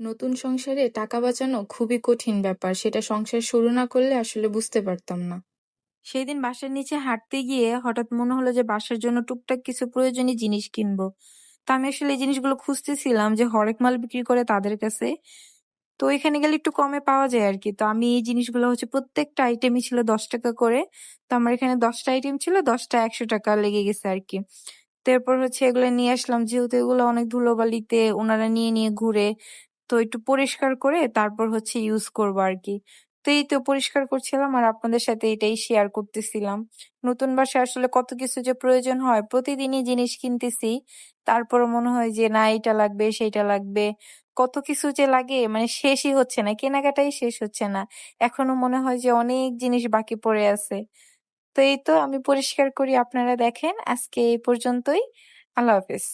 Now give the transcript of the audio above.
নতুন সংসারে টাকা বাঁচানো খুবই কঠিন ব্যাপার। সেটা সংসার শুরু না করলে আসলে বুঝতে পারতাম না। সেদিন বাসার নিচে হাঁটতে গিয়ে হঠাৎ মনে হলো যে বাসার জন্য টুকটাক কিছু প্রয়োজনীয় জিনিস কিনবো। তো আমি আসলে এই জিনিসগুলো খুঁজতেছিলাম যে হরেক মাল বিক্রি করে তাদের কাছে। তো এখানে গেলে একটু কমে পাওয়া যায় আর কি তো আমি এই জিনিসগুলো হচ্ছে প্রত্যেকটা আইটেমই ছিল দশ টাকা করে। তো আমার এখানে দশটা আইটেম ছিল, দশটা একশো টাকা লেগে গেছে আর কি তারপর হচ্ছে এগুলো নিয়ে আসলাম। যেহেতু এগুলো অনেক ধুলোবালিতে ওনারা নিয়ে নিয়ে ঘুরে তো একটু পরিষ্কার করে তারপর হচ্ছে ইউজ করব আর কি তো এই তো পরিষ্কার করছিলাম আর আপনাদের সাথে এটাই শেয়ার করতেছিলাম। নতুন বাসায় আসলে কত কিছু যে প্রয়োজন হয়, প্রতিদিনই জিনিস কিনতেছি। তারপর মনে হয় যে না এটা লাগবে, সেইটা লাগবে। কত কিছু যে লাগে মানে শেষই হচ্ছে না, কেনাকাটাই শেষ হচ্ছে না। এখনও মনে হয় যে অনেক জিনিস বাকি পড়ে আছে। তো এই তো আমি পরিষ্কার করি, আপনারা দেখেন। আজকে এই পর্যন্তই। আল্লাহ হাফেজ।